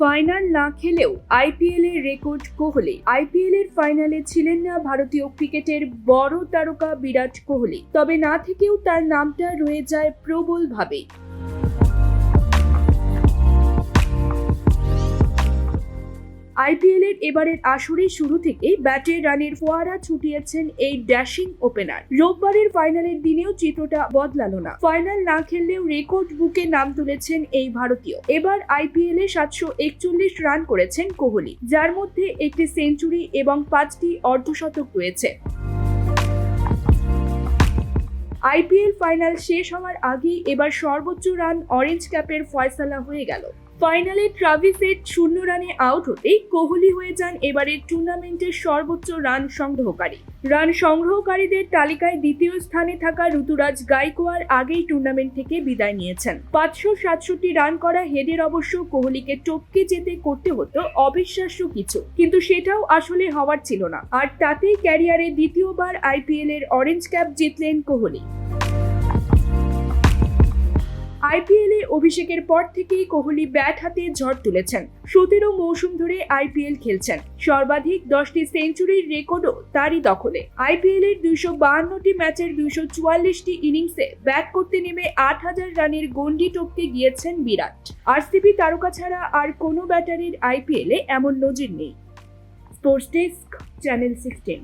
Final না খেলেও IPL এর রেকর্ড কোহলি। আইপিএল এর ফাইনালে ছিলেন না ভারতীয় ক্রিকেটের বড় তারকা বিরাট কোহলি। তবে না থেকেও তার নামটা রয়ে যায় প্রবলভাবে। আইপিএল এর এবারের আসরে শুরু থেকেই ব্যাটে রানের ফোয়ারা ছুটিয়েছেন এই ড্যাশিং ওপেনার। রোববারের ফাইনালের দিনেও চিত্রটা বদলালো না। ফাইনাল না খেললেও রেকর্ড বুকে নাম তুলেছেন এই ভারতীয়। এবার আইপিএল সাতশো একচল্লিশ রান করেছেন কোহলি, যার মধ্যে একটি সেঞ্চুরি এবং পাঁচটি অর্ধশতক রয়েছে। আইপিএল ফাইনাল শেষ হওয়ার আগেই এবার সর্বোচ্চ রান অরেঞ্জ ক্যাপের ফয়সালা হয়ে গেল। ফাইনালে ট্রাভিসেট শূন্য রানে আউট হতেই কোহলি হয়ে যান এবারের টুর্নামেন্টের সর্বোচ্চ রান সংগ্রহকারী। রান সংগ্রহকারীদের তালিকায় দ্বিতীয় স্থানে থাকা ঋতুরাজ গাইকোয়ার আগেই টুর্নামেন্ট থেকে বিদায় নিয়েছেন। পাঁচশো সাতষট্টি রান করা হেডের অবশ্য কোহলিকে টপকে যেতে করতে হতো অবিশ্বাস্য কিছু। কিন্তু সেটাও আসলে হওয়ার ছিল না। আর তাতেই ক্যারিয়ারে দ্বিতীয়বার আইপিএল এর অরেঞ্জ ক্যাপ জিতলেন কোহলি। আইপিএল অভিষেকের পর থেকেই কোহলি ব্যাট হাতে ঝড় তুলেছেন। সতেরো মৌসুম ধরে আইপিএল খেলছেন। সর্বাধিক দশটি সেঞ্চুরির রেকর্ডও তারই দখলে। আইপিএল এর দুইশো বাহান্নটি ম্যাচের দুইশো চুয়াল্লিশটি ইনিংসে ব্যাট করতে নেমে আট হাজার রানের গন্ডি টপকে গিয়েছেন বিরাট। আরসিবি তারকা ছাড়া আর কোনো ব্যাটারির আইপিএল এমন নজির নেই। Sports desk, channel sixteen.